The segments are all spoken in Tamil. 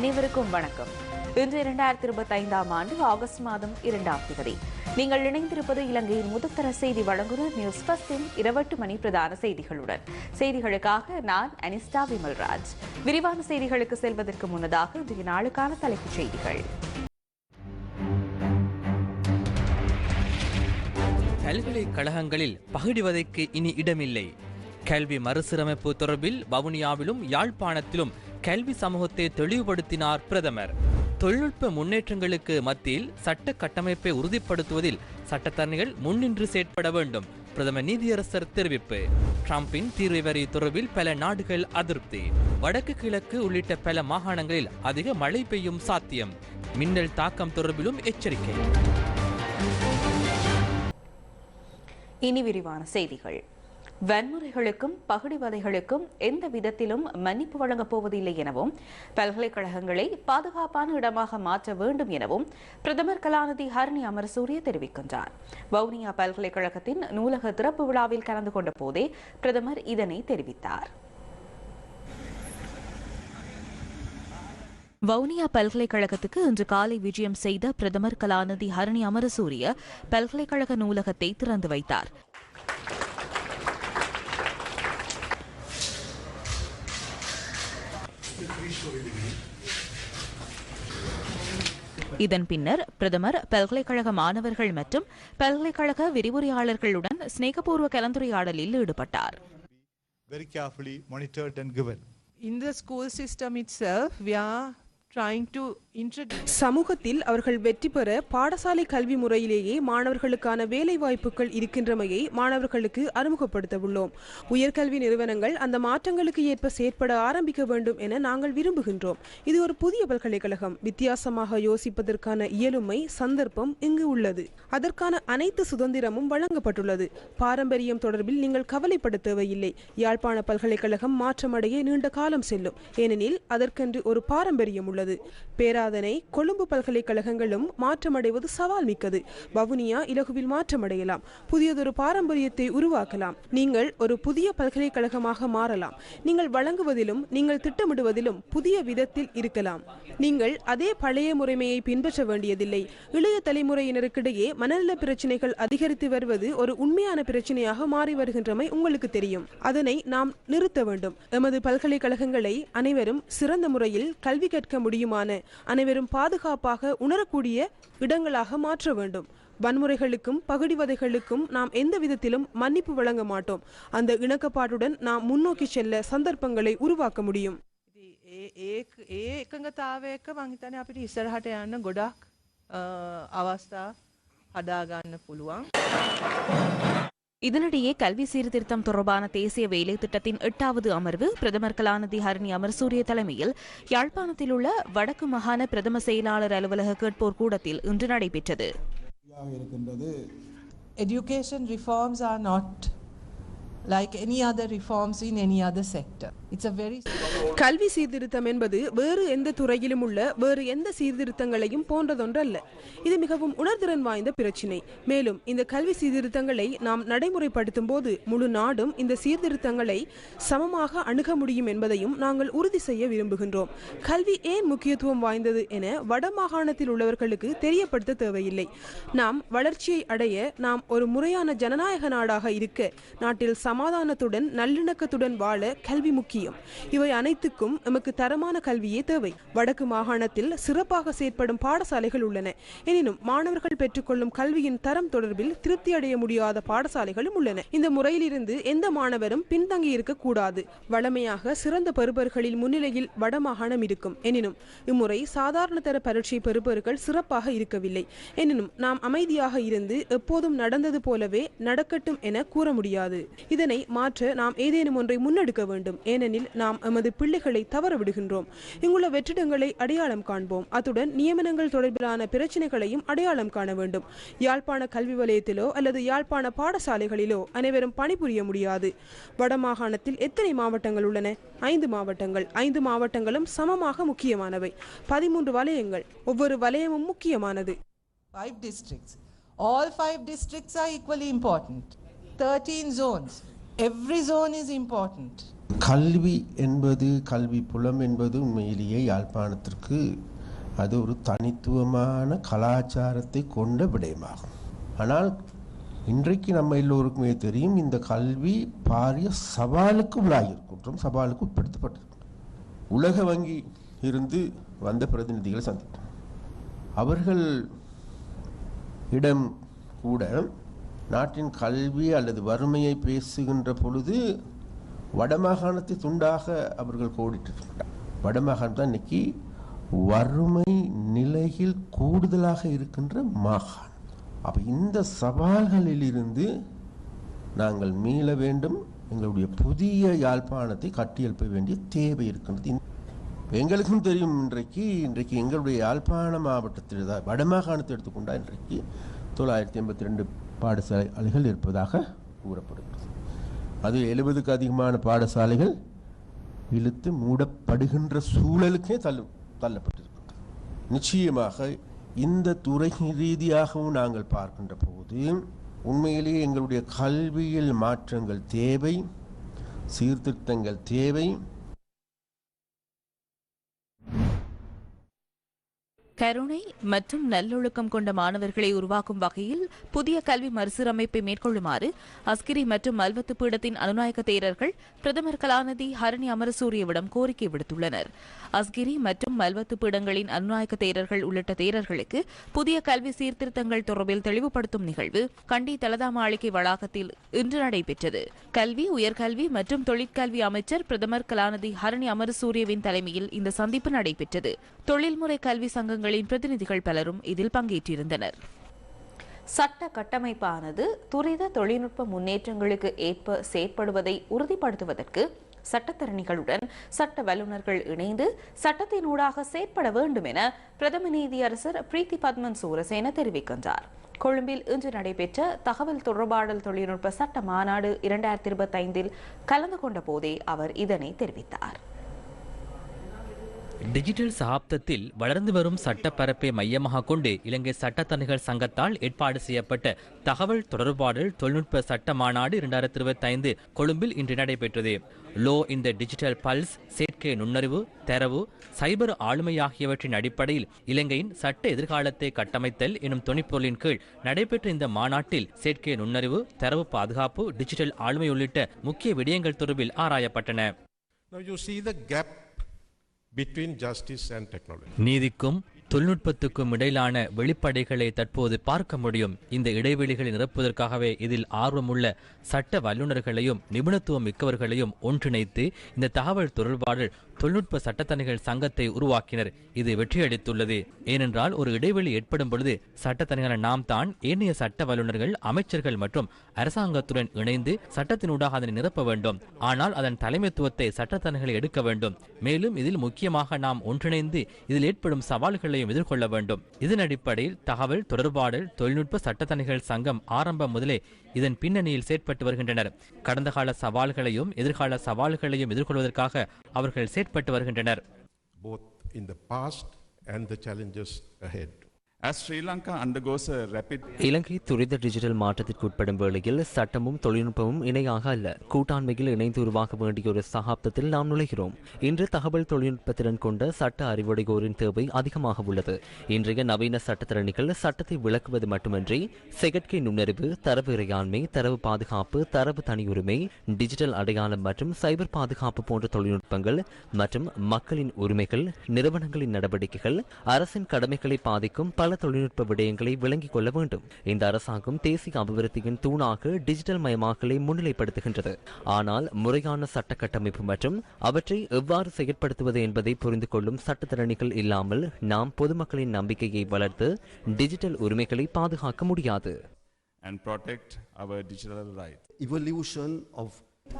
அனைவருக்கும் வணக்கம். இன்று இரண்டாயிரத்தி இருபத்தி ஐந்தாம் ஆண்டு ஆகஸ்ட் மாதம் இரண்டாம் தேதி. நீங்கள் இணைந்திருப்பது இலங்கையின் முதற்தர செய்தி வழங்குனர் நியூஸ் பஸ்டின் இருபட்டு மணி பிரதான செய்திகளுடன். செய்திகளுக்காக நான் அனிஸ்டா விமல்ராஜ். விரிவான செய்திகளுக்கு செல்வதற்கு முன்னதாக இன்றைய நாளுக்கான தலைப்புச் செய்திகள். பல்கலைக்கழகங்களில் பகிடுவதற்கு இனி இடமில்லை. கல்வி மறுசீரமைப்பு தொடர்பில் வவுனியாவிலும் யாழ்ப்பாணத்திலும் கல்வி சமூகத்தை தெளிவுபடுத்தினார் பிரதமர். தொழில்நுட்ப முன்னேற்றங்களுக்கு மத்தியில் சட்ட கட்டமைப்பை உறுதிப்படுத்துவதில் சட்டத்தரணிகள் முன்னின்று செயற்பட வேண்டும் பிரதமர் நீதியரசர் தெரிவிப்பு. டிரம்பின் தீர்வை வரி தொடர்பில் பல நாடுகள் அதிருப்தி. வடக்கு கிழக்கு உள்ளிட்ட பல மாகாணங்களில் அதிக மழை பெய்யும் சாத்தியம். மின்னல் தாக்கம் தொடர்பிலும் எச்சரிக்கை. இனி விரிவான செய்திகள். வன்முறைகளுக்கும் பகுடிவதைகளுக்கும் எந்த விதத்திலும் மன்னிப்பு வழங்கப் போவதில்லை எனவும் பல்கலைக்கழகங்களை பாதுகாப்பான இடமாக மாற்ற வேண்டும் எனவும் பிரதமர் கலாநிதி ஹரணி அமரசூரிய தெரிவிக்கின்றார். வவுனியா பல்கலைக்கழகத்தின் நூலக திறப்பு விழாவில் கலந்து கொண்ட போதே பிரதமர் இதனை தெரிவித்தார். வவுனியா பல்கலைக்கழகத்துக்கு இன்று காலை விஜயம் செய்த பிரதமர் கலாநிதி ஹரணி அமரசூரிய பல்கலைக்கழக நூலகத்தை திறந்து வைத்தார். இதன் பின்னர் பிரதமர் பல்கலைக்கழக மாணவர்கள் மற்றும் பல்கலைக்கழக விரிவுரையாளர்களுடன் சிநேகபூர்வ கலந்துரையாடலில் ஈடுபட்டார் very carefully monitored and given. in the school system itself, we are trying to introduce சமூகத்தில் அவர்கள் வெற்றி பெற பாடசாலை கல்வி முறையிலேயே மாணவர்களுக்கான வேலை வாய்ப்புகள் இருக்கின்றமையை மாணவர்களுக்கு அறிமுகப்படுத்த உள்ளோம் உயர்கல்வி நிறுவனங்கள் அந்த மாற்றங்களுக்கு ஏற்ப செயற்பட ஆரம்பிக்க வேண்டும் என நாங்கள் விரும்புகின்றோம். இது ஒரு புதிய பல்கலைக்கழகம். வித்தியாசமாக யோசிப்பதற்கான இயலுமை சந்தர்ப்பம் இங்கு உள்ளது. அதற்கான அனைத்து சுதந்திரமும் வழங்கப்பட்டுள்ளது. பாரம்பரியம் தொடர்பில் நீங்கள் கவலைப்பட தேவையில்லை. யாழ்ப்பாண பல்கலைக்கழகம் மாற்றமடைய நீண்ட காலம் செல்லும். ஏனெனில் அதற்கென்று ஒரு பாரம்பரியம் உள்ளது. பேராதனை கொழும்பு பல்கலைக்கழகங்களும் மாற்றமடைவது சவால் மிக்கது. வவுனியா இலகுவில் மாற்றமடையலாம். புதியதொரு பாரம்பரியத்தை உருவாக்கலாம். நீங்கள் ஒரு புதிய பல்கலைக்கழகமாக மாறலாம். நீங்கள் வழங்குவதிலும் நீங்கள் திட்டமிடுவதிலும் புதிய விதத்தில் இருக்கலாம். நீங்கள் அதே பழைய முறைமையை பின்பற்ற வேண்டியதில்லை. இளைய தலைமுறையினருக்கிடையே மனநல பிரச்சனைகள் அதிகரித்து வருவது ஒரு உண்மையான பிரச்சனையாக மாறி வருகின்றமை உங்களுக்கு தெரியும். அதனை நாம் நிறுத்த வேண்டும். எமது பல்கலைக்கழகங்களை அனைவரும் சிறந்த முறையில் கல்வி கற்க முடியுமான அனைவரும் பாதுகாப்பாக உணரக்கூடிய இடங்களாக மாற்ற வேண்டும் வன்முறைகளுக்கும் பகுடிவதைகளுக்கும் நாம் எந்த விதத்திலும் மன்னிப்பு வழங்க மாட்டோம் அந்த இணக்கப்பாட்டுடன் நாம் முன்னோக்கி செல்ல சந்தர்ப்பங்களை உருவாக்க முடியும் ඒ ඒ ඒ එකඟතාවයක මං හිතන්නේ අපිට ඉස්සරහට යන්න ගොඩක් අ, අවස්ථා හදාගන්න පුළුවන්. இதனிடையே கல்வி சீர்திருத்தம் தொடர்பான தேசிய வேலை திட்டத்தின் எட்டாவது அமர்வு பிரதமர் கலாநிதி ஹரணி அமர்சூரிய தலைமையில் யாழ்ப்பாணத்தில் உள்ள வடக்கு மாகாண பிரதம செயலாளர் அலுவலக கேட்போர் கூடத்தில் இன்று நடைபெற்றது. Education reforms are not கல்வி சீர்திருத்தம் என்பது வேறு எந்த துறையிலும் உள்ள வேறு எந்த சீர்திருத்தங்களையும் போன்றதொன்றல்ல. இது மிகவும் உணர்திறன் வாய்ந்த பிரச்சினை. மேலும் இந்த கல்வி சீர்திருத்தங்களை நாம் நடைமுறைப்படுத்தும் போது முழு நாடும் இந்த சீர்திருத்தங்களை சமமாக அணுக முடியும் என்பதையும் நாங்கள் உறுதி செய்ய விரும்புகின்றோம். கல்வி ஏன் முக்கியத்துவம் வாய்ந்தது என வடமாகாணத்தில் உள்ளவர்களுக்கு தெரியப்படுத்த தேவையில்லை. நாம் வளர்ச்சியை அடைய நாம் ஒரு முறையான ஜனநாயக நாடாக இருக்க நாட்டில் சமாதானத்துடன் நல்லிணக்கத்துடன் வாழ கல்வி முக்கியம். இவை அனைத்துக்கும் எமக்கு தரமான கல்வியே தேவை. வடக்கு மாகாணத்தில் சிறப்பாக செயற்படும் பாடசாலைகள் உள்ளன. எனினும் மாணவர்கள் பெற்றுக்கொள்ளும் கல்வியின் தரம் தொடர்பில் திருப்தி அடைய முடியாத பாடசாலைகளும் உள்ளன. இந்த முறையிலிருந்து எந்த மாணவரும் பின்தங்கி இருக்கக்கூடாது. வழமையாக சிறந்த பெறுபர்களில் முன்னிலையில் வடமாகாணம் இருக்கும். எனினும் இம்முறை சாதாரண தர பரீட்சை பெறுபவர்கள் சிறப்பாக இருக்கவில்லை. எனினும் நாம் அமைதியாக இருந்து எப்போதும் நடந்தது போலவே நடக்கட்டும் என கூற முடியாது. இதனை மாற்ற நாம் ஏதேனும் ஒன்றை முன்னெடுக்க வேண்டும். ஏனெனில் நாம் எமது பிள்ளைகளை தவற விடுகின்றோம். இங்குள்ள வெற்றிடங்களை அடையாளம் காண்போம். அத்துடன் நியமனங்கள் தொடர்பிலான பிரச்சனைகளையும் அடையாளம் காண வேண்டும். யாழ்ப்பாண கல்வி வலயத்திலோ அல்லது யாழ்ப்பாண பாடசாலைகளிலோ அனைவரும் பணிபுரிய முடியாது. வடமாகாணத்தில் எத்தனை மாவட்டங்கள் உள்ளன? ஐந்து மாவட்டங்கள். ஐந்து மாவட்டங்களும் சமமாக முக்கியமானவை. பதிமூன்று வலயங்கள். ஒவ்வொரு வலயமும் முக்கியமானது. Five districts. All five districts are equally important. 13 zones. Every zone is important. கல்வி என்பது கல்வி புலம் என்பது உண்மையிலேயே யாழ்ப்பாணத்திற்கு அது ஒரு தனித்துவமான கலாச்சாரத்தை கொண்ட விடயமாகும் ஆனால் இன்றைக்கு நம்ம எல்லோருக்குமே தெரியும் இந்த கல்வி பாரிய சவாலுக்கு உள்ளாகியிருக்கின்றோம் சவாலுக்கு உட்படுத்தப்பட்டிருக்கும் உலக வங்கி இருந்து வந்த பிரதிநிதிகளை சந்தித்தோம் அவர்கள் இடம் கூட நாட்டின் கல்வி அல்லது வறுமையை பேசுகின்ற பொழுது வடமாகாணத்தை துண்டாக அவர்கள் கோடிட்டு வடமாகாணம் தான் இன்னைக்கு வறுமை நிலையில் கூடுதலாக இருக்கின்ற மாகாணம். அப்போ இந்த சவால்களிலிருந்து நாங்கள் மீள வேண்டும். எங்களுடைய புதிய யாழ்ப்பாணத்தை கட்டியெழுப்ப வேண்டிய தேவை இருக்கின்றது. எங்களுக்கும் தெரியும் இன்றைக்கு இன்றைக்கு எங்களுடைய யாழ்ப்பாண மாவட்டத்தில் தான் வடமாகாணத்தை எடுத்துக்கொண்டா இன்றைக்கு தொள்ளாயிரத்தி எண்பத்தி ரெண்டு பாடசாலைகள் இருப்பதாக கூறப்படுகிறது. அது எழுபதுக்கு அதிகமான பாடசாலைகள் இழுத்து மூடப்படுகின்ற சூழலுக்கே தள்ளு தள்ளப்பட்டிருக்கு நிச்சயமாக இந்த துறை ரீதியாகவும் நாங்கள் பார்க்கின்ற போது உண்மையிலேயே எங்களுடைய கல்வியில் மாற்றங்கள் தேவை சீர்திருத்தங்கள் தேவை கருணை மற்றும் நல்லொழுக்கம் கொண்ட மாணவர்களை உருவாக்கும் வகையில் புதிய கல்வி மறுசீரமைப்பை மேற்கொள்ளுமாறு அஸ்கிரி மற்றும் மல்வத்து பீடத்தின் அனுநாயக தேரர்கள் பிரதமர் கலாநிதி ஹரணி அமரசூரியவிடம் கோரிக்கை விடுத்துள்ளனர். அஸ்கிரி மற்றும் மல்வத்து பீடங்களின் அனுநாயக தேரர்கள் உள்ளிட்ட தேரர்களுக்கு புதிய கல்வி சீர்திருத்தங்கள் தொடர்பில் தெளிவுபடுத்தும் நிகழ்வு கண்டி தலதா மாளிகை வளாகத்தில் இன்று நடைபெற்றது. கல்வி உயர்கல்வி மற்றும் தொழிற்கல்வி அமைச்சர் பிரதமர் கலாநிதி ஹரணி அமரசூரியவின் தலைமையில் இந்த சந்திப்பு நடைபெற்றது. தொழில்முறை கல்வி சங்கங்களின் பிரதிநிதிகள் பலரும் இதில் பங்கேற்றிருந்தனர். சட்ட கட்டமைப்பானது துரித தொழில்நுட்ப முன்னேற்றங்களுக்கு ஏற்ப செயற்படுவதை உறுதிப்படுத்துவதற்கு சட்டத்தரணிகளுடன் சட்ட வல்லுநர்கள் இணைந்து சட்டத்தினூடாக செயற்பட வேண்டும் என பிரதம நீதியரசர் பிரீத்தி பத்மன் சூரசேன தெரிவிக்கின்றார். கொழும்பில் இன்று நடைபெற்ற தகவல் தொடர்பாடல் தொழில்நுட்ப சட்ட மாநாடு இரண்டாயிரத்தி இருபத்தைந்தில் கலந்து கொண்ட போதே அவர் இதனை தெரிவித்தார். டிஜிட்டல் சகாப்தத்தில் வளர்ந்து வரும் சட்டப்பரப்பை மையமாக கொண்டு இலங்கை சட்டத்தணிகள் சங்கத்தால் ஏற்பாடு செய்யப்பட்ட தகவல் தொடர்பாடல் தொழில்நுட்ப சட்ட மாநாடு இரண்டாயிரத்தி இருபத்தைந்து கொழும்பில் இன்று நடைபெற்றது. லோ இந்த டிஜிட்டல் பல்ஸ் செயற்கை நுண்ணறிவு தரவு சைபர் ஆளுமை ஆகியவற்றின் அடிப்படையில் இலங்கையின் சட்ட எதிர்காலத்தை கட்டமைத்தல் எனும் துணைப்பொருளின் கீழ் நடைபெற்ற இந்த மாநாட்டில் செயற்கை நுண்ணறிவு தரவு பாதுகாப்பு டிஜிட்டல் ஆளுமை உள்ளிட்ட முக்கிய விடயங்கள் தொடர்பில் ஆராயப்பட்டன. Between justice and technology. நீதிக்கும் தொழில்நுட்பத்துக்கும் இடையிலான வெளிப்படைகளை தற்போது பார்க்க முடியும் இந்த இடைவெளிகளை நிரப்புவதற்காகவே இதில் ஆர்வமுள்ள சட்ட வல்லுநர்களையும் நிபுணத்துவம் மிக்கவர்களையும் ஒன்றிணைத்து இந்த தகவல் தொடர்பாடல் தொழில்நுட்ப சட்டத்தணிகள் சங்கத்தை உருவாக்கினர். இது வெற்றியளித்துள்ளது. ஏனென்றால் ஒரு இடைவெளி ஏற்படும் பொழுது சட்டத்தணிகள் நாம் தான் ஏனைய சட்ட வல்லுநர்கள் அமைச்சர்கள் மற்றும் அரசாங்கத்துடன் இணைந்து சட்டத்தினூடாக அதனை நிரப்ப வேண்டும். ஆனால் அதன் தலைமைத்துவத்தை சட்டத்தணிகள் எடுக்க வேண்டும். மேலும் இதில் முக்கியமாக நாம் ஒன்றிணைந்து இதில் ஏற்படும் சவால்களையும் எதிர்கொள்ள வேண்டும். இதன் அடிப்படையில் தகவல் தொடர்பாடல் தொழில்நுட்ப சட்டத்தணிகள் சங்கம் ஆரம்பம் முதலே இதன் பின்னணியில் செயற்பட்டு வருகின்றனர். கடந்த கால சவால்களையும் எதிர்கால சவால்களையும் எதிர்கொள்வதற்காக அவர்கள் செயற்பட்டு வருகின்றனர். இலங்கை துரித டிஜிட்டல் மாற்றத்திற்கு உட்படும் வேளையில் சட்டமும் தொழில்நுட்பமும் இணையாக அல்ல. கூட்டாண்மையில் இணைந்து உருவாக வேண்டிய ஒரு சகாப்தத்தில் நாம் நுழைகிறோம். இன்று தகவல் தொழில்நுட்பத்திறன் கொண்ட சட்ட அறிவுடையோரின் தேவை அதிகமாக உள்ளது. இன்றைய நவீன சட்டத்திறனிகள் சட்டத்தை விளக்குவது மட்டுமின்றி செயற்கை நுண்ணறிவு தரவு இறையாண்மை தரவு பாதுகாப்பு தரவு தனியுரிமை டிஜிட்டல் அடையாளம் மற்றும் சைபர் பாதுகாப்பு போன்ற தொழில்நுட்பங்கள் மற்றும் மக்களின் உரிமைகள் நிறுவனங்களின் நடவடிக்கைகள் அரசின் கடமைகளை பாதிக்கும் பல தொழில்நுட்ப விடயங்களை விளங்கிக் கொள்ள வேண்டும். இந்த அரசாங்கம் தேசிய அபிவிருத்தியின் தூணாக டிஜிட்டல் மயமாக்கலை முன்னிலைப்படுத்துகின்றது. ஆனால் முறையான சட்ட கட்டமைப்பு மற்றும் அவற்றை எவ்வாறு செயற்படுத்துவது என்பதை புரிந்து கொள்ளும் சட்டத்திறனிகள் இல்லாமல் நாம் பொதுமக்களின் நம்பிக்கையை வளர்த்து டிஜிட்டல் உரிமைகளை பாதுகாக்க முடியாது. And protect our digital rights. evolution of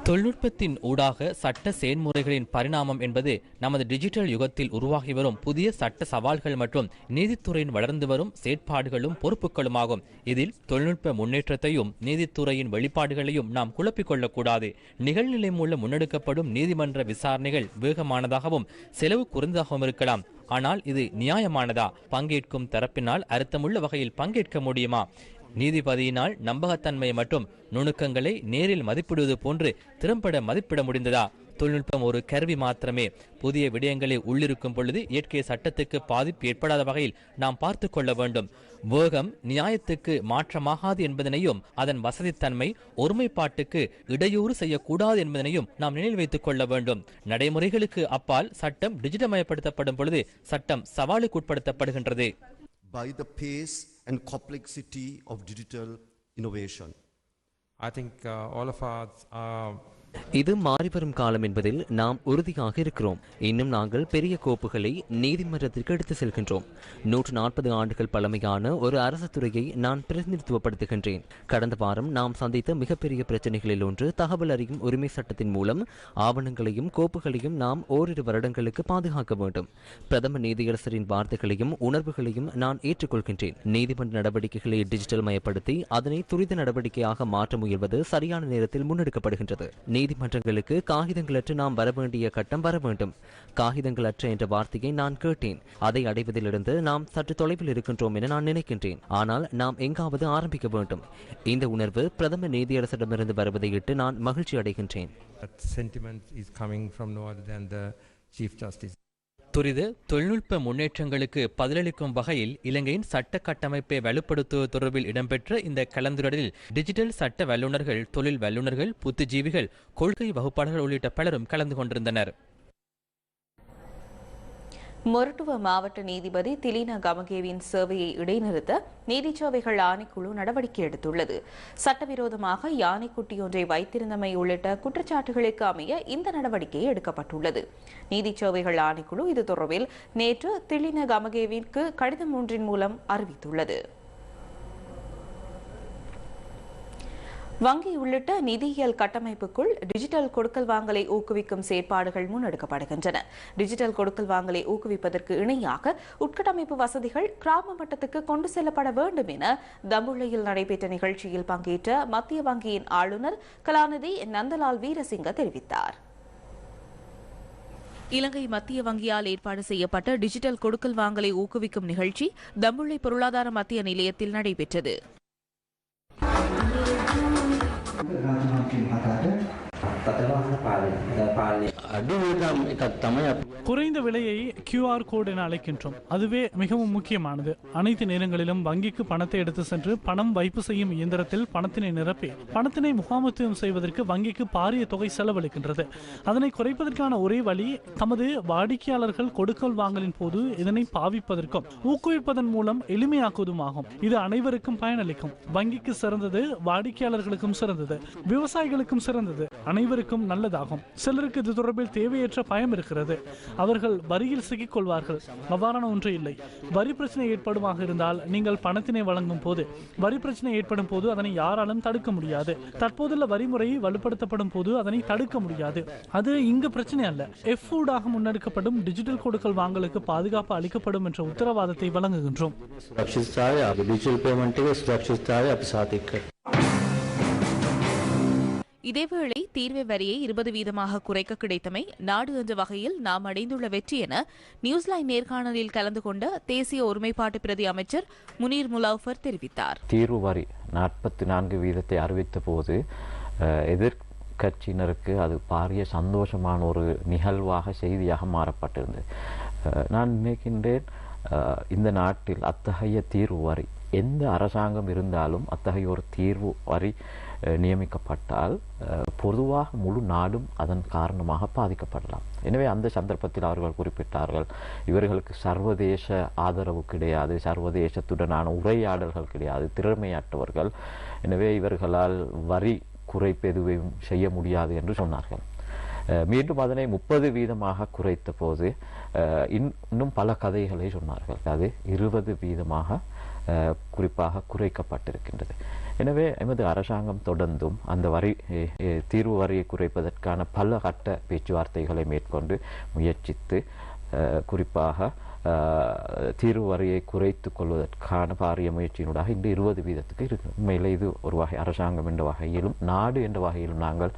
தொழில்நுட்பத்தின் ஊடாக சட்ட செயன்முறைகளின் பரிணாமம் என்பது நமது டிஜிட்டல் யுகத்தில் உருவாகி வரும் புதிய சட்ட சவால்கள் மற்றும் நீதித்துறையின் வளர்ந்து வரும் செயற்பாடுகளும் பொறுப்புகளுமாகும். இதில் தொழில்நுட்ப முன்னேற்றத்தையும் நீதித்துறையின் வெளிப்பாடுகளையும் நாம் குழப்பிக் கொள்ளக்கூடாது. நிகழ்நிலை மூலம் முன்னெடுக்கப்படும் நீதிமன்ற விசாரணைகள் வேகமானதாகவும் செலவு குறைந்ததாகவும் இருக்கலாம். ஆனால் இது நியாயமானதா? பங்கேற்கும் தரப்பினால் அர்த்தமுள்ள வகையில் பங்கேற்க முடியுமா? நீதிபதியினால் நம்பகத்தன்மை மற்றும் நுணுக்கங்களை நேரில் மதிப்பிடுவது போன்று திறம்பட மதிப்பிட முடிந்ததா? தொழில்நுட்பம் ஒரு கருவி மாத்திரமே. புதிய விடயங்களை உள்ளிருக்கும் பொழுது இயற்கை சட்டத்துக்கு பாதிப்பு ஏற்படாத வகையில் நாம் பார்த்து கொள்ள வேண்டும். வேகம் நியாயத்துக்கு மாற்றமாகாது என்பதனையும் அதன் வசதித்தன்மை ஒருமைப்பாட்டுக்கு இடையூறு செய்யக்கூடாது என்பதனையும் நாம் நினைவில் வைத்துக் கொள்ள வேண்டும். நடைமுறைகளுக்கு அப்பால் சட்டம் டிஜிட்டமயப்படுத்தப்படும் பொழுது சட்டம் சவாலுக்கு உட்படுத்தப்படுகின்றது. By the pace and complexity of digital innovation. I think uh, all of us are இது மாறிவரும் காலம் என்பதில் நாம் உறுதியாக இருக்கிறோம். இன்னும் நாங்கள் பெரிய கோப்புகளை நீதிமன்றத்திற்கு எடுத்து செல்கின்றோம். நூற்று நாற்பது ஆண்டுகள் பழமையான ஒரு அரசு துறையை நான் பிரதிநிதித்துவப்படுத்துகின்றேன். கடந்த வாரம் நாம் சந்தித்த மிகப்பெரிய பிரச்சனைகளில் ஒன்று தகவல் அறியும் உரிமை சட்டத்தின் மூலம் ஆவணங்களையும் கோப்புகளையும் நாம் ஓரிரு வருடங்களுக்கு பாதுகாக்க வேண்டும். பிரதம நீதியரசரின் வார்த்தைகளையும் உணர்வுகளையும் நான் ஏற்றுக்கொள்கின்றேன். நீதிமன்ற நடவடிக்கைகளை டிஜிட்டல் மயப்படுத்தி அதனை துரித நடவடிக்கையாக மாற்ற முயல்வது சரியான நேரத்தில் முன்னெடுக்கப்படுகின்றது. நீதிமன்றங்களுக்கு காகிதங்களற்று நாம் வர வேண்டிய கட்டம் வர வேண்டும். காகிதங்களற்ற என்ற வார்த்தையை நான் கேட்டேன். அதை அடைவதிலிருந்து நாம் சற்று தொலைவில் இருக்கின்றோம் என நான் நினைக்கின்றேன். ஆனால் நாம் எங்காவது ஆரம்பிக்க வேண்டும். இந்த உணர்வு பிரதம நீதியரசரிடமிருந்து வருவதையிட்டு நான் மகிழ்ச்சி அடைகின்றேன். That sentiment is coming from no other than the Chief Justice. துரித தொழில்நுட்ப முன்னேற்றங்களுக்கு பதிலளிக்கும் வகையில் இலங்கையின் சட்ட கட்டமைப்பை வலுப்படுத்துவது தொடர்பில் இடம்பெற்ற இந்த கலந்துரையாடலில் டிஜிட்டல் சட்ட வல்லுநர்கள் தொழில் வல்லுநர்கள் புத்திஜீவிகள் கொள்கை வகுப்பாளர்கள் உள்ளிட்ட பலரும் கலந்து கொண்டிருந்தனர். மொரட்டுவ மாவட்ட நீதிபதி திலீனா கமகேவின் சேவையை இடைநிறுத்த நீதிச்சேவைகள் ஆணைக்குழு நடவடிக்கை எடுத்துள்ளது. சட்டவிரோதமாக யானைக்குட்டி ஒன்றை வைத்திருந்தமை உள்ளிட்ட குற்றச்சாட்டுகளுக்கு அமைய இந்த நடவடிக்கை எடுக்கப்பட்டுள்ளது. நீதிச்சேவைகள் ஆணைக்குழு இது தொடர்பில் நேற்று திலீன கமகேவிற்கு கடிதம் ஒன்றின் மூலம் அறிவித்துள்ளது. வங்கி உள்ளிட்ட நிதியியல் கட்டமைப்புக்குள் டிஜிட்டல் கொடுக்கல் வாங்கலை ஊக்குவிக்கும் செயற்பாடுகள் முன்னெடுக்கப்படுகின்றன. டிஜிட்டல் கொடுக்கல் வாங்கலை ஊக்குவிப்பதற்கு இணையாக உட்கட்டமைப்பு வசதிகள் கிராம மட்டத்துக்கு கொண்டு செல்லப்பட வேண்டும் என தம்புள்ளையில் நடைபெற்ற நிகழ்ச்சியில் பங்கேற்ற மத்திய வங்கியின் ஆளுநர் கலாநிதி நந்தலால் வீரசிங்க தெரிவித்தார். இலங்கை மத்திய வங்கியால் ஏற்பாடு செய்யப்பட்ட டிஜிட்டல் கொடுக்கல் வாங்கலை ஊக்குவிக்கும் நிகழ்ச்சி தம்புள்ளை பொருளாதார மத்திய நிலையத்தில் நடைபெற்றது. ራሱን ሀኪም አካደ ቀጥሎ குறைந்த விலையை கியூஆர் கோட் என அழைக்கின்றோம். அதுவே மிகவும் முக்கியமானது. அனைத்து நேரங்களிலும் வங்கிக்கு பணத்தை எடுத்து சென்று பணம் வைப்பு செய்யும் இயந்திரத்தில் பணத்தினை நிரப்பி பணத்தினை முகாமத்துவம் செய்வதற்கு வங்கிக்கு பாரிய தொகை செலவழிக்கின்றது. அதனை குறைப்பதற்கான ஒரே வழி தமது வாடிக்கையாளர்கள் கொடுக்கல் வாங்கலின் போது இதனை பாவிப்பதற்கும் ஊக்குவிப்பதன் மூலம் எளிமையாக்குவதுமாகும். இது அனைவருக்கும் பயனளிக்கும். வங்கிக்கு சிறந்தது வாடிக்கையாளர்களுக்கும் சிறந்தது விவசாயிகளுக்கும் சிறந்தது. அனைவருக்கும் ஆகும் சிலருக்கு இது தொடர்பில் தேவையற்ற பயம் இருக்கிறது. அவர்கள் வரியில் சிக்கிக் கொள்வார்கள் அவ்வாறான ஒன்று இல்லை. வரி பிரச்சனை ஏற்படுமாக இருந்தால் நீங்கள் பணத்தினை வழங்கும் போது வரி பிரச்சனை ஏற்படும் போது அதனை யாராலும் தடுக்க முடியாது. தற்போதுள்ள வரிமுறை வலுப்படுத்தப்படும் போது அதனை தடுக்க முடியாது. அது இங்கு பிரச்சனை அல்ல. எஃப் முன்னெடுக்கப்படும் டிஜிட்டல் கொடுக்கல் வாங்கலுக்கு பாதுகாப்பு அளிக்கப்படும் என்ற உத்தரவாதத்தை வழங்குகின்றோம். இதேவேளை தீர்வை வரியை இருபது வீதமாக குறைக்க கிடைத்தமை நாடு என்ற வகையில் நாம் அடைந்துள்ள வெற்றி என நியூசிலாந்து நேர்காணலில் கலந்து கொண்ட தேசிய ஒருமைப்பாட்டு பிரதி அமைச்சர் முனீர் முலாஃபர் தெரிவித்தார். தீர்வு வரி நாற்பத்தி நான்கு வீதத்தை அறிவித்த போது அஹ், எதிர்க்கட்சியினருக்கு அது பாரிய சந்தோஷமான ஒரு நிகழ்வாக செய்தியாக மாறப்பட்டிருந்தது. அஹ், நான் நினைக்கின்றேன் இந்த நாட்டில் அத்தகைய தீர்வு வரி எந்த அரசாங்கம் இருந்தாலும் அத்தகைய ஒரு தீர்வு வரி நியமிக்கப்பட்டால் பொதுவாக முழு நாடும் அதன் காரணமாக பாதிக்கப்படலாம். எனவே அந்த சந்தர்ப்பத்தில் அவர்கள் குறிப்பிட்டார்கள் இவர்களுக்கு சர்வதேச ஆதரவு கிடையாது சர்வதேசத்துடனான உரையாடல்கள் கிடையாது திறமையற்றவர்கள். எனவே இவர்களால் வரி குறைப்பு எதுவும் செய்ய முடியாது என்று சொன்னார்கள். அஹ், மீண்டும் அதனை முப்பது வீதமாக குறைத்த போது இன்னும் பல கதைகளை சொன்னார்கள். அது இருபது வீதமாக குறிப்பாக குறைக்கப்பட்டிருக்கின்றது. எனவே எமது அரசாங்கம் தொடர்ந்தும் அந்த வரி தீர்வு வரியை குறைப்பதற்கான பல கட்ட பேச்சுவார்த்தைகளை மேற்கொண்டு முயற்சித்து குறிப்பாக தீர்வு வரியை குறைத்து கொள்வதற்கான பாரிய முயற்சியினூடாக இன்று இருபது வீதத்துக்கு இருக்கு உண்மையில் இது ஒரு வகை அரசாங்கம் என்ற வகையிலும் நாடு என்ற வகையிலும் நாங்கள்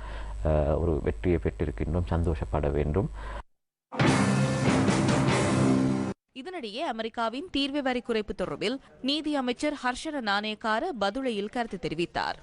ஒரு வெற்றியை பெற்றிருக்கின்றோம் சந்தோஷப்பட வேண்டும். இதனிடையே அமெரிக்காவின் தீர்வு வரி குறைப்பு தொடர்பில் நீதி அமைச்சர் ஹர்ஷன நாணயக்கார பதுளையில் கருத்து தெரிவித்தார்.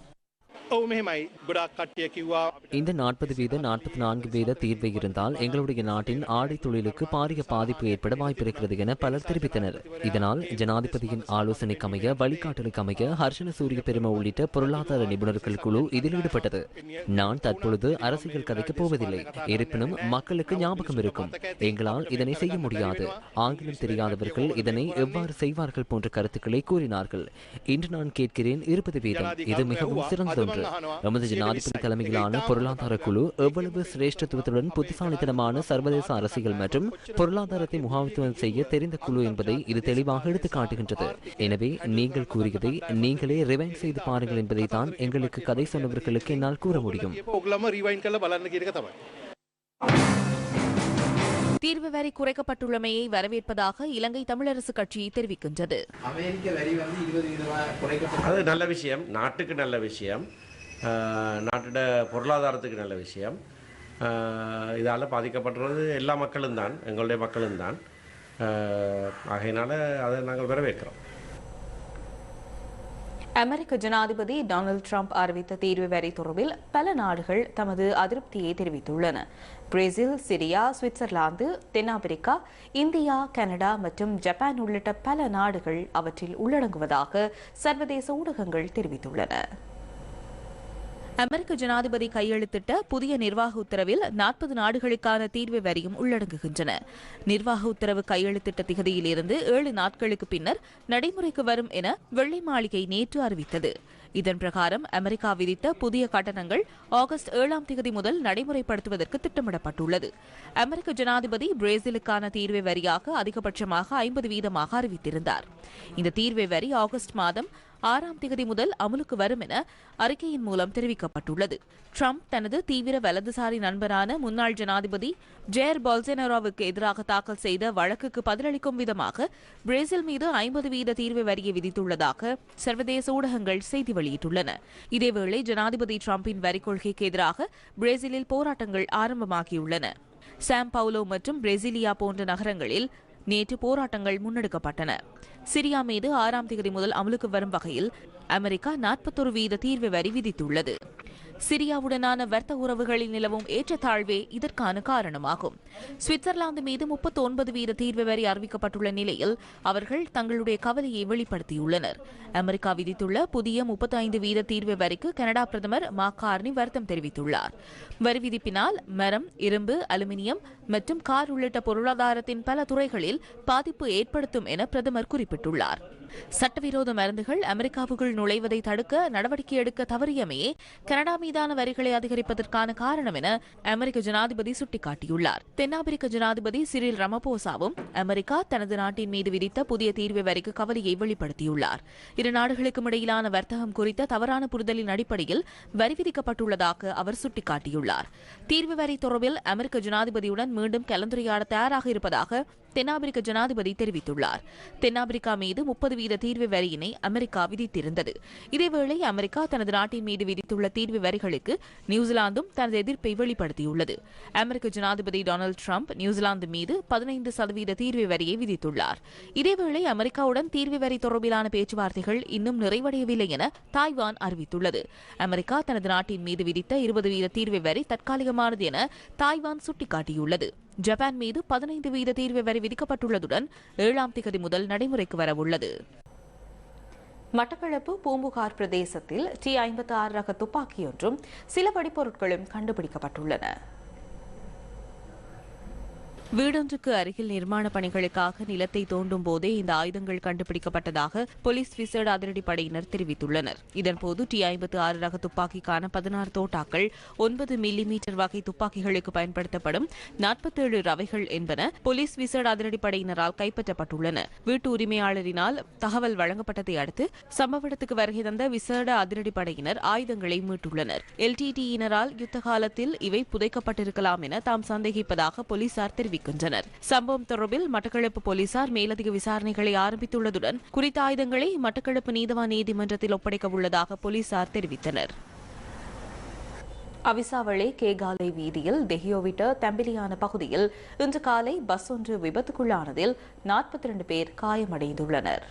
இந்த நாற்பது வீத நாற்பத்தி நான்கு வீத தீர்வு இருந்தால் எங்களுடைய நாட்டின் ஆடை தொழிலுக்கு பாரிய பாதிப்பு ஏற்பட வாய்ப்பிருக்கிறது என பலர் தெரிவித்தனர். இதனால் ஜனாதிபதியின் ஆலோசனைக்கு அமைய வழிகாட்டலுக்கு அமைய ஹர்ஷன சூரிய பெருமை உள்ளிட்ட பொருளாதார நிபுணர்கள் குழு இதில் ஈடுபட்டது. நான் தற்பொழுது அரசியல் கதைக்கப் போவதில்லை. இருப்பினும் மக்களுக்கு ஞாபகம் இருக்கும். எங்களால் இதனை செய்ய முடியாது. ஆங்கிலம் தெரியாதவர்கள் இதனை எவ்வாறு செய்வார்கள் போன்ற கருத்துக்களை கூறினார்கள். இன்று நான் கேட்கிறேன் இருபது வீதம். இது மிகவும் சிறந்ததொன்று நமது ஜனாதிபதி தலைமையிலான பொருளாதார குழு எவ்வளவு சிரேஷ்டத்துவத்துடன் புத்திசாலித்தனமான சர்வதேச அரசியல் மற்றும் பொருளாதாரத்தை முகாமித்துவம் செய்ய தெரிந்த குழு என்பதை இது தெளிவாக எடுத்துக் காட்டுகின்றது எனவே நீங்கள் கூறியதை நீங்களே ரிவைண்ட் செய்து பாருங்கள் என்பதை தான் எங்களுக்கு கதை சொன்னவர்களுக்கு என்னால் கூற முடியும் தீர்வு வரி குறைக்கப்பட்டுள்ளமையை வரவேற்பதாக இலங்கை தமிழரசு கட்சி தெரிவிக்கின்றது. அமெரிக்க வரி வந்து இருபது அது நல்ல விஷயம். நாட்டுக்கு நல்ல விஷயம். நாட்டோட பொருளாதாரத்துக்கு நல்ல விஷயம். இதால் பாதிக்கப்படுறது எல்லா மக்களும் தான் எங்களுடைய மக்களும் தான். ஆகையினால அதை நாங்கள் வரவேற்கிறோம். அமெரிக்க ஜனாதிபதி டொனால்டு ட்ரம்ப் அறிவித்த தீர்வு வரி தொடர்பில் பல நாடுகள் தமது அதிருப்தியை தெரிவித்துள்ளன. பிரேசில் சிரியா சுவிட்சர்லாந்து தென்னாப்பிரிக்கா இந்தியா கனடா மற்றும் ஜப்பான் உள்ளிட்ட பல நாடுகள் அவற்றில் உள்ளடங்குவதாக சர்வதேச ஊடகங்கள் தெரிவித்துள்ளன. அமெரிக்க ஜனாதிபதி கையெழுத்திட்ட புதிய நிர்வாக உத்தரவில் நாற்பது நாடுகளுக்கான தீர்வு வரியும் உள்ளடங்குகின்றன. நிர்வாக உத்தரவு கையெழுத்திட்ட திகதியிலிருந்து ஏழு நாட்களுக்கு பின்னர் நடைமுறைக்கு வரும் என வெள்ளை மாளிகை நேற்று அறிவித்தது. இதன் பிரகாரம் அமெரிக்கா விதித்த புதிய கட்டணங்கள் ஆகஸ்ட் ஏழாம் தேதி முதல் நடைமுறைப்படுத்துவதற்கு திட்டமிடப்பட்டுள்ளது. அமெரிக்க ஜனாதிபதி பிரேசிலுக்கான தீர்வை வரியாக அதிகபட்சமாக ஐம்பது வீதமாக அறிவித்திருந்தார். இந்த தீர்வை வரி ஆகஸ்ட் மாதம் ஆறாம் தேதி முதல் அமலுக்கு வரும் என அறிக்கையின் மூலம் தெரிவிக்கப்பட்டுள்ளது. ட்ரம்ப் தனது தீவிர வலதுசாரி நண்பரான முன்னாள் ஜனாதிபதி ஜேர் பால்செனரோவுக்கு எதிராக தாக்கல் செய்த வழக்குக்கு பதிலளிக்கும் விதமாக பிரேசில் மீது ஐம்பது வீத தீர்வு வரியை விதித்துள்ளதாக சர்வதேச ஊடகங்கள் செய்தி வெளியிட்டுள்ளன. இதேவேளை ஜனாதிபதி டிரம்பின் வரி கொள்கைக்கு எதிராக பிரேசிலில் போராட்டங்கள் ஆரம்பமாகியுள்ளன. சாம் பவுலோ மற்றும் பிரேசிலியா போன்ற நகரங்களில் நேற்று போராட்டங்கள் முன்னெடுக்கப்பட்டன. சிரியா மீது ஆறாம் தேதி முதல் அமலுக்கு வரும் வகையில் அமெரிக்கா நாற்பத்தொரு வீத தீர்வு வரி விதித்துள்ளது. சிரியாவுடனான வர்த்தக உறவுகளில் நிலவும் ஏற்றத்தாழ்வே இதற்கான காரணமாகும். சுவிட்சர்லாந்து மீது முப்பத்தி ஒன்பது வீத தீர்வு வரி அறிவிக்கப்பட்டுள்ள நிலையில் அவர்கள் தங்களுடைய கவலையை வெளிப்படுத்தியுள்ளனர். அமெரிக்கா விதித்துள்ள புதிய முப்பத்தி ஐந்து வீத தீர்வு வரிக்கு கனடா பிரதமர் மாக்கார்னி வருத்தம் தெரிவித்துள்ளார். வரி விதிப்பினால் மரம் இரும்பு அலுமினியம் மற்றும் கார் உள்ளிட்ட பொருளாதாரத்தின் பல துறைகளில் பாதிப்பு ஏற்படுத்தும் என பிரதமர் குறிப்பிட்டார் குறிப்பிட்டுள்ளார் சட்டவிரோத மருந்துகள் அமெரிக்காவுக்குள் நுழைவதை தடுக்க நடவடிக்கை எடுக்க தவறியமையே கனடா மீதான வரிகளை அதிகரிப்பதற்கான காரணம் என அமெரிக்க ஜனாதிபதி சுட்டிக்காட்டியுள்ளார். தென்னாப்பிரிக்க ஜனாதிபதி சிறில் ரமபோசாவும் அமெரிக்கா தனது நாட்டின் மீது விதித்த புதிய தீர்வு வரிக்கு கவலையை வெளிப்படுத்தியுள்ளார். இரு நாடுகளுக்கும் இடையிலான வர்த்தகம் குறித்த தவறான புரிதலின் அடிப்படையில் வரி விதிக்கப்பட்டுள்ளதாக அவர் சுட்டிக்காட்டியுள்ளார். தீர்வு வரி தொடர்பில் அமெரிக்க ஜனாதிபதியுடன் மீண்டும் கலந்துரையாட தயாராக இருப்பதாக தென்னாப்பிரிக்க ஜனாதிபதி தெரிவித்துள்ளார். தென்னாப்பிரிக்கா மீது முப்பது வீத தீர்வு வரியினை அமெரிக்கா விதித்திருந்தது. இதேவேளை அமெரிக்கா தனது நாட்டின் மீது விதித்துள்ள தீர்வு வரிகளுக்கு நியூசிலாந்தும் தனது எதிர்ப்பை வெளிப்படுத்தியுள்ளது. அமெரிக்க ஜனாதிபதி டொனால்டு ட்ரம்ப் நியூசிலாந்து மீது பதினைந்து சதவீத தீர்வு வரியை விதித்துள்ளார். இதேவேளை அமெரிக்காவுடன் தீர்வு வரி தொடர்பிலான பேச்சுவார்த்தைகள் இன்னும் நிறைவடையவில்லை என தாய்வான் அறிவித்துள்ளது. அமெரிக்கா தனது நாட்டின் மீது விதித்த இருபது வீத தீர்வு வரி தற்காலிகமானது என தாய்வான் சுட்டிக்காட்டியுள்ளது. ஜப்பான் மீது பதினைந்து வீத தீர்வு வரி விதிக்கப்பட்டுள்ளதுடன் ஏழாம் திகதி முதல் நடைமுறைக்கு வரவுள்ளது. மட்டக்களப்பு பூம்புகார் பிரதேசத்தில் டி ஐம்பத்தி ஆறு ரக துப்பாக்கியொன்றும் சில வெடிப்பொருட்களும் கண்டுபிடிக்கப்பட்டுள்ளன. வீடொன்றுக்கு அருகில் நிர்மாண பணிகளுக்காக நிலத்தை தோண்டும் போதே இந்த ஆயுதங்கள் கண்டுபிடிக்கப்பட்டதாக போலீஸ் விசேட அதிரடிப்படையினர் தெரிவித்துள்ளனர். இதன்போது டி ஐம்பத்து ஆறு ரக துப்பாக்கிக்கான பதினாறு தோட்டாக்கள் ஒன்பது மில்லி மீட்டர் வகை துப்பாக்கிகளுக்கு பயன்படுத்தப்படும் நாற்பத்தேழு ரவைகள் என்பன போலீஸ் விசேட அதிரடிப்படையினரால் கைப்பற்றப்பட்டுள்ளன. வீட்டு உரிமையாளரினால் தகவல் வழங்கப்பட்டதை அடுத்து சம்பவ இடத்துக்கு வருகை தந்த விசேட அதிரடிப்படையினர் ஆயுதங்களை மீட்டுள்ளனர். எல்டிடியினரால் யுத்த காலத்தில் இவை புதைக்கப்பட்டிருக்கலாம் என தாம் சந்தேகிப்பதாக போலீசார் தெரிவித்தனர் தெரிவிக்கின்றனர் சம்பவம் தொடர்பில் மட்டக்களப்பு போலீசார் மேலதிக விசாரணைகளை ஆரம்பித்துள்ளதுடன் குறித்த ஆயுதங்களை மட்டக்களப்பு நீதவான் நீதிமன்றத்தில் ஒப்படைக்க உள்ளதாக போலீசார் தெரிவித்தனர். அவிசாவளி கேகாலை வீதியில் தெஹியோவிட்ட தம்பிலியான பகுதியில் இன்று காலை பஸ் ஒன்று விபத்துக்குள்ளானதில் நாற்பத்தி இரண்டு பேர் காயமடைந்துள்ளனர்.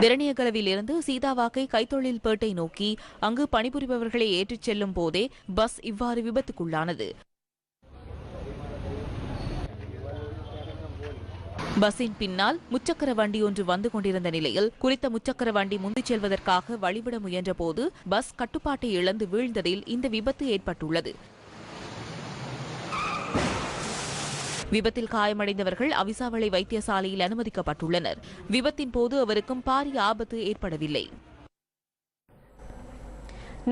திரணியகலவில் இருந்து சீதாவாக்கை கைத்தொழில் பேட்டை நோக்கி அங்கு பணிபுரிபவர்களை ஏற்றிச் செல்லும் போதே பஸ் இவ்வாறு விபத்துக்குள்ளானது. பஸ்ஸின் பின்னால் முச்சக்கர வண்டி ஒன்று வந்து கொண்டிருந்த நிலையில் குறித்த முச்சக்கர வண்டி முந்திச் செல்வதற்காக வழிவிட முயன்றபோது பஸ் கட்டுப்பாட்டை இழந்து வீழ்ந்ததில் இந்த விபத்து ஏற்பட்டுள்ளது. விபத்தில் காயமடைந்தவர்கள் அவிசாவளை வைத்தியசாலையில் அனுமதிக்கப்பட்டுள்ளனர். விபத்தின் போது அவருக்கும் பாரிய ஆபத்து ஏற்படவில்லை.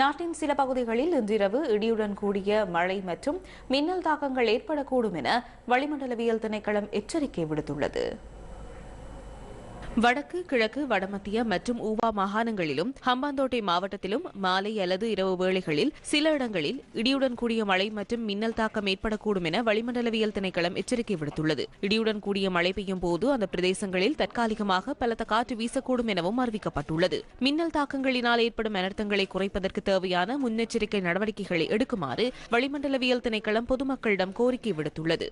நாட்டின் சில பகுதிகளில் இன்றிரவு இடியுடன் கூடிய மழை மற்றும் மின்னல் தாக்கங்கள் ஏற்படக்கூடும் என வளிமண்டலவியல் திணைக்களம் எச்சரிக்கை விடுத்துள்ளது. வடக்கு கிழக்கு வடமத்திய மற்றும் ஊவா மாகாணங்களிலும் ஹம்பாந்தோட்டை மாவட்டத்திலும் மாலை அல்லது இரவு வேளைகளில் சில இடங்களில் இடியுடன் கூடிய மழை மற்றும் மின்னல் தாக்கம் ஏற்படக்கூடும் என வளிமண்டலவியல் திணைக்களம் எச்சரிக்கை விடுத்துள்ளது. இடியுடன் கூடிய மழை பெய்யும் போது அந்த பிரதேசங்களில் தற்காலிகமாக பலத்த காற்று வீசக்கூடும் எனவும் அறிவிக்கப்பட்டுள்ளது. மின்னல் தாக்கங்களினால் ஏற்படும் அனர்த்தங்களை குறைப்பதற்கு தேவையான முன்னெச்சரிக்கை நடவடிக்கைகளை எடுக்குமாறு வளிமண்டலவியல் திணைக்களம் பொதுமக்களிடம் கோரிக்கை விடுத்துள்ளது.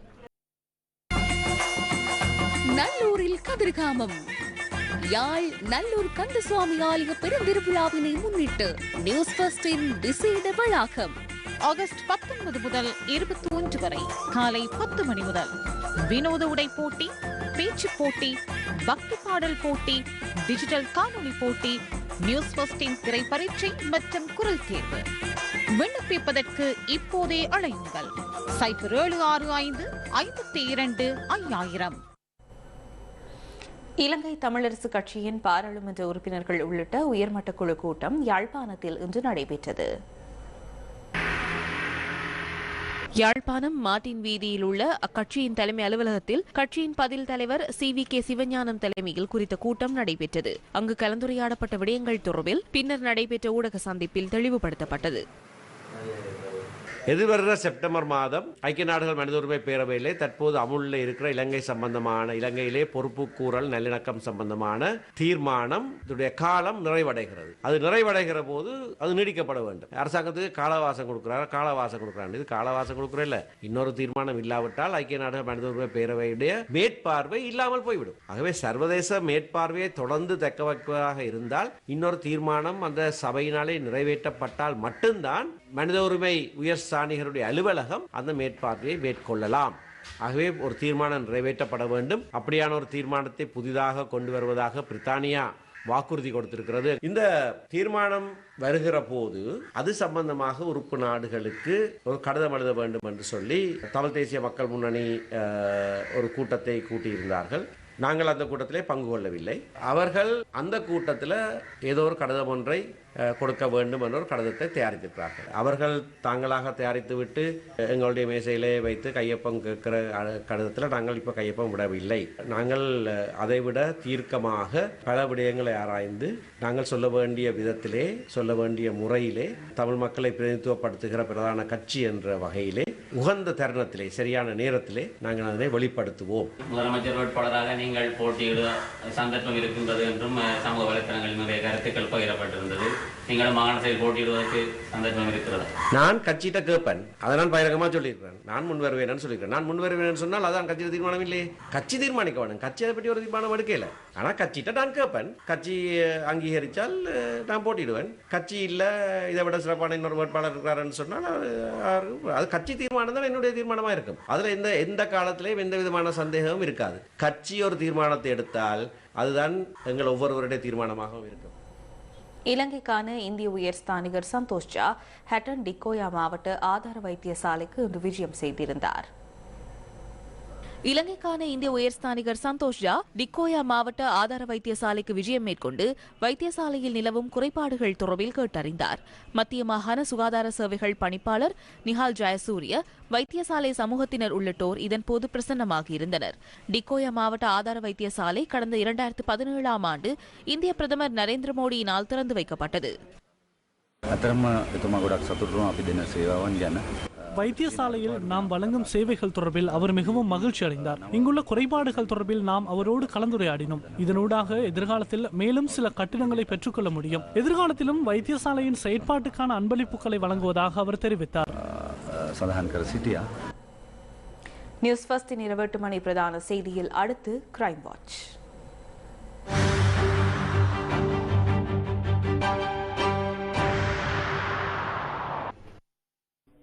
நல்லூரில் கதிர்காமம். யாழ் நல்லூர் கந்தசுவாமி ஆலய பெருந்திருவிழாவினை முன்னிட்டு நியூஸ் ஃபர்ஸ்டின் விசேட வளாகம். ஆகஸ்ட் பத்தொன்பது முதல் இருபத்தி ஒன்று வரை காலை பத்து மணி முதல். வினோத உடை போட்டி பேச்சு போட்டி பக்தி பாடல் போட்டி டிஜிட்டல் காணொலி போட்டி நியூஸ் பஸ்டின் திரை பரீட்சை மற்றும் குரல் தேர்வு. விண்ணப்பிப்பதற்கு இப்போதே அழையுங்கள். சைபர் ஏழு ஆறு ஐந்து ஐம்பத்தி இரண்டு ஐயாயிரம். இலங்கை தமிழரசு கட்சியின் பாராளுமன்ற உறுப்பினர்கள் உள்ளிட்ட உயர்மட்ட குழு கூட்டம் யாழ்ப்பாணத்தில் இன்று நடைபெற்றது. யாழ்ப்பாணம் மாட்டின் வீதியில் உள்ள அக்கட்சியின் தலைமை அலுவலகத்தில் கட்சியின் பதில் தலைவர் சி வி கே சிவஞானம் தலைமையில் குறித்த கூட்டம் நடைபெற்றது. அங்கு கலந்துரையாடப்பட்ட விடயங்கள் தொடர்பில் பின்னர் நடைபெற்ற ஊடக சந்திப்பில் தெளிவுபடுத்தப்பட்டது. எதிர்வருகிற செப்டம்பர் மாதம் ஐக்கிய நாடுகள் மனித உரிமை பேரவையிலே தற்போது அமுலில் இருக்கிற இலங்கை சம்பந்தமான இலங்கையிலே பொறுப்பு கூறல் நல்லிணக்கம் சம்பந்தமான தீர்மானம் இதனுடைய காலம் நிறைவடைகிறது. அது நிறைவடைகிற போது அது நீடிக்கப்பட வேண்டும். அரசாங்கத்துக்கு காலவாசம் கொடுக்கிறார்? காலவாசம் கொடுக்குறாங்க இது காலவாசம் கொடுக்குற இல்ல இன்னொரு தீர்மானம் இல்லாவிட்டால் ஐக்கிய நாடுகள் மனித உரிமை பேரவையுடைய மேற்பார்வை இல்லாமல் போய்விடும். ஆகவே சர்வதேச மேற்பார்வையை தொடர்ந்து தக்க வைப்பதாக இருந்தால் இன்னொரு தீர்மானம் அந்த சபையினாலே நிறைவேற்றப்பட்டால் மட்டும்தான் மனித உரிமை உயர் சாணிகளுடைய அலுவலகம் அந்த மேற்பார்வையை மேற்கொள்ளலாம். ஆகவே ஒரு தீர்மானம் நிறைவேற்றப்பட வேண்டும். அப்படியான ஒரு தீர்மானத்தை புதிதாக கொண்டு வருவதாக பிரித்தானியா வாக்குறுதி கொடுத்திருக்கிறது. இந்த தீர்மானம் வருகிற போது அது சம்பந்தமாக உறுப்பு நாடுகளுக்கு ஒரு கடிதம் எழுத வேண்டும் என்று சொல்லி தமிழ் தேசிய மக்கள் முன்னணி ஒரு கூட்டத்தை கூட்டியிருந்தார்கள். நாங்கள் அந்த கூட்டத்திலே பங்கு கொள்ளவில்லை. அவர்கள் அந்த கூட்டத்தில் ஏதோ ஒரு கடிதம் ஒன்றை கொடுக்க வேண்டும் என்ற ஒரு கடிதத்தை தயாரித்திருக்கிறார்கள். அவர்கள் தாங்களாக தயாரித்து விட்டு எங்களுடைய மேசையிலே வைத்து கையொப்பம் கேட்கிற கடிதத்தில் நாங்கள் இப்போ கையொப்பம் விடவில்லை. நாங்கள் அதைவிட தீர்க்கமாக பல விடயங்களை ஆராய்ந்து நாங்கள் சொல்ல வேண்டிய விதத்திலே சொல்ல வேண்டிய முறையிலே தமிழ் மக்களை பிரதிநிதித்துவப்படுத்துகிற பிரதான கட்சி என்ற வகையிலே உகந்த தருணத்திலே சரியான நேரத்திலே நாங்கள் அதனை வெளிப்படுத்துவோம். முதலமைச்சர் வேட்பாளராக நீங்கள் போட்டியிட சந்தர்ப்பம் இருக்கின்றது என்றும் சமூக வலைத்தளங்களில் நிறைய கருத்துக்கள் பகிரப்பட்டிருந்தது. நீங்களும் மாகாணத்தில் போட்டியிடுவதற்கு சந்தர்ப்பம் இருக்கிறதா? நான் கட்சியிட்ட கேட்பேன் அதை நான் பகிரங்கமா சொல்லியிருக்கிறேன். நான் முன் வருவேன் சொல்லியிருக்கிறேன். நான் முன் வருவேன்னு சொன்னால் அதான் கட்சியில் தீர்மானம் இல்லையே கட்சி தீர்மானிக்க வேணும். கட்சி அதை பற்றி ஒரு தீர்மானம் எடுக்கல. ஆனால் கட்சிகிட்ட நான் கேட்பேன் கட்சி அங்கீகரித்தால் நான் போட்டிடுவேன் கட்சி இல்லை இதை விட சிறப்பான இன்னொரு வேட்பாளர் இருக்கிறாருன்னு சொன்னால் அது- அது கட்சி தீர்மானம் தான் என்னுடைய தீர்மானமாக இருக்கும். அதில் எந்த எந்த காலத்திலையும் எந்த விதமான சந்தேகமும் இருக்காது. கட்சி ஒரு தீர்மானத்தை எடுத்தால் அதுதான் எங்கள் ஒவ்வொருவருடைய தீர்மானமாகவும் இருக்கும். இலங்கைக்கான இந்திய உயர்ஸ்தானிகர் சந்தோஷ் ஜா ஹட்டன் டிக்கோயா மாவட்ட ஆதார வைத்தியசாலைக்கு இன்று விஜயம் செய்திருந்தார். இலங்கைக்கான இந்திய உயர்ஸ்தானிகர் சந்தோஷ் ஜா டிக்கோயா மாவட்ட ஆதார வைத்தியசாலைக்கு விஜயம் மேற்கொண்டு வைத்தியசாலையில் நிலவும் குறைபாடுகள் தொடர்பில் கேட்டறிந்தார் மத்திய மாகாண சுகாதார சேவைகள் பணிப்பாளர் நிஹால் ஜெயசூரிய வைத்தியசாலை சமூகத்தினர் உள்ளிட்டோர் இதன்போது பிரசன்னமாகியிருந்தனர் டிக்கோயா மாவட்ட ஆதார வைத்தியசாலை கடந்த இரண்டாயிரத்து பதினேழாம் ஆண்டு இந்திய பிரதமர் நரேந்திர மோடியினால் திறந்து வைக்கப்பட்டது අතරම එතුමා ගොඩක් සතුරුම අපි දෙන සේවාවන් ගැන வைத்தியசாலையில் நாம் வழங்கும் சேவைகள் தொடர்பில் அவர் மிகவும் மகிழ்ச்சி அடைந்தார். இங்குள்ள குறைபாடுகள் தொடர்பில் நாம் அவரோடு கலந்துரையாடினோம். இதனூடாக எதிர்காலத்தில் மேலும் சில கட்டிடங்களை பெற்றுக்கொள்ள முடியும். எதிர்காலத்திலும் வைத்தியசாலையின் செயற்பாட்டுக்கான அன்பளிப்புகளை வழங்குவதாக அவர் தெரிவித்தார். நியூஸ் ஃபர்ஸ்டின் இருபட்டு மணி பிரதான செய்தியில் அடுத்து கிரைம் வாட்ச்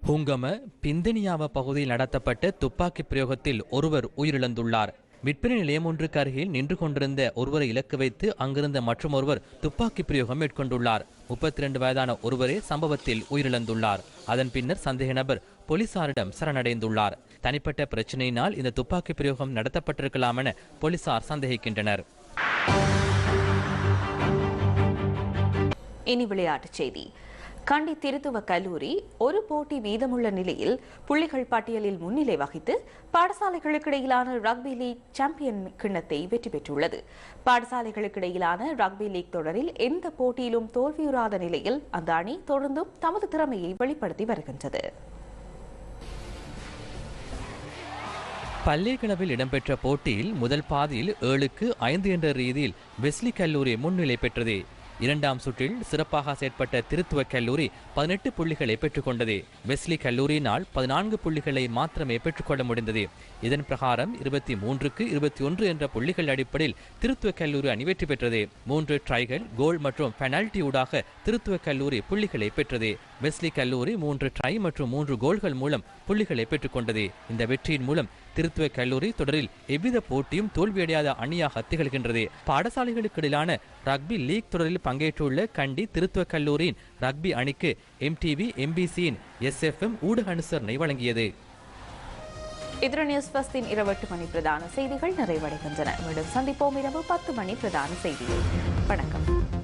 ஹுங்கம பிந்தனியாவ பகுதியில் நடத்தப்பட்ட துப்பாக்கி பிரயோகத்தில் ஒருவர் உயிரிழந்துள்ளார். விற்பனை நிலையம் ஒன்றுக்கு அருகில் நின்று கொண்டிருந்த ஒருவரை இலக்கு வைத்து அங்கிருந்த மற்றும் ஒருவர் துப்பாக்கி பிரயோகம் மேற்கொண்டுள்ளார். முப்பத்தி ரெண்டு வயதான ஒருவரே சம்பவத்தில் உயிரிழந்துள்ளார். அதன் பின்னர் சந்தேக நபர் போலீசாரிடம் சரணடைந்துள்ளார். தனிப்பட்ட பிரச்சனையினால் இந்த துப்பாக்கி பிரயோகம் நடத்தப்பட்டிருக்கலாம் என போலீசார் சந்தேகிக்கின்றனர். இனி விளையாட்டுச் செய்தி. கண்டி திருத்துவ கல்லூரி ஒரு போட்டி வீதமுள்ள நிலையில் புள்ளிகள் பட்டியலில் முன்னிலை வகித்து பாடசாலைகளுக்கிடையிலான ரக்பி லீக் சாம்பியன் கிண்ணத்தை வெற்றி பெற்றுள்ளது. பாடசாலைகளுக்கிடையிலான ரக்பி லீக் தொடரில் எந்த போட்டியிலும் தோல்வியுறாத நிலையில் அந்த அணி தொடர்ந்தும் தமது திறமையை வெளிப்படுத்தி வருகின்றது. பள்ளிக்கிழவில் இடம்பெற்ற போட்டியில் முதல் பாதியில் ஏழுக்கு ஐந்து என்ற ரீதியில் வெஸ்லி கல்லூரி முன்னிலை பெற்றது. இரண்டாம் சுற்றில் சிறப்பாக செயற்பட்ட திருத்துவ கல்லூரி பதினெட்டு புள்ளிகளை பெற்றுக்கொண்டது. வெஸ்லி கல்லூரியினால் பதினான்கு புள்ளிகளை மாத்திரமே பெற்றுக்கொள்ள முடிந்தது. இதன் பிரகாரம் இருபத்தி மூன்றுக்கு இருபத்தி ஒன்று என்ற புள்ளிகள் அடிப்படையில் திருத்துவ கல்லூரி அணி வெற்றி பெற்றது. மூன்று ட்ரைகள் கோல் மற்றும் பெனால்டி ஊடாக திருத்துவ கல்லூரி புள்ளிகளை பெற்றது. வெஸ்லி கல்லூரி மூன்று ட்ரை மற்றும் மூன்று கோல்கள் மூலம் புள்ளிகளை பெற்றுக்கொண்டது. இந்த வெற்றியின் மூலம் திருத்துவ கல்லூரி தொடரில் எவ்வித போட்டியும் தோல்வியடையாத அணியாக திகழ்கின்றது. பாடசாலைகளுக்கு இடையிலான ரக்பி லீக் தொடரில் பங்கேற்றுள்ள கண்டி திருத்துவ கல்லூரியின் ரக்பி அணிக்கு எம்டிவி எம்பிசியின் எஸ்எஃப்எம் ஊடக அனுசரணை வழங்கியது. இதர நியூஸ் பஸ்டின் இரவு எட்டு மணி பிரதான செய்திகள் நிறைவடைகின்றன. மீண்டும் சந்திப்போம் இரவு பத்து மணி பிரதான செய்திகள். வணக்கம்.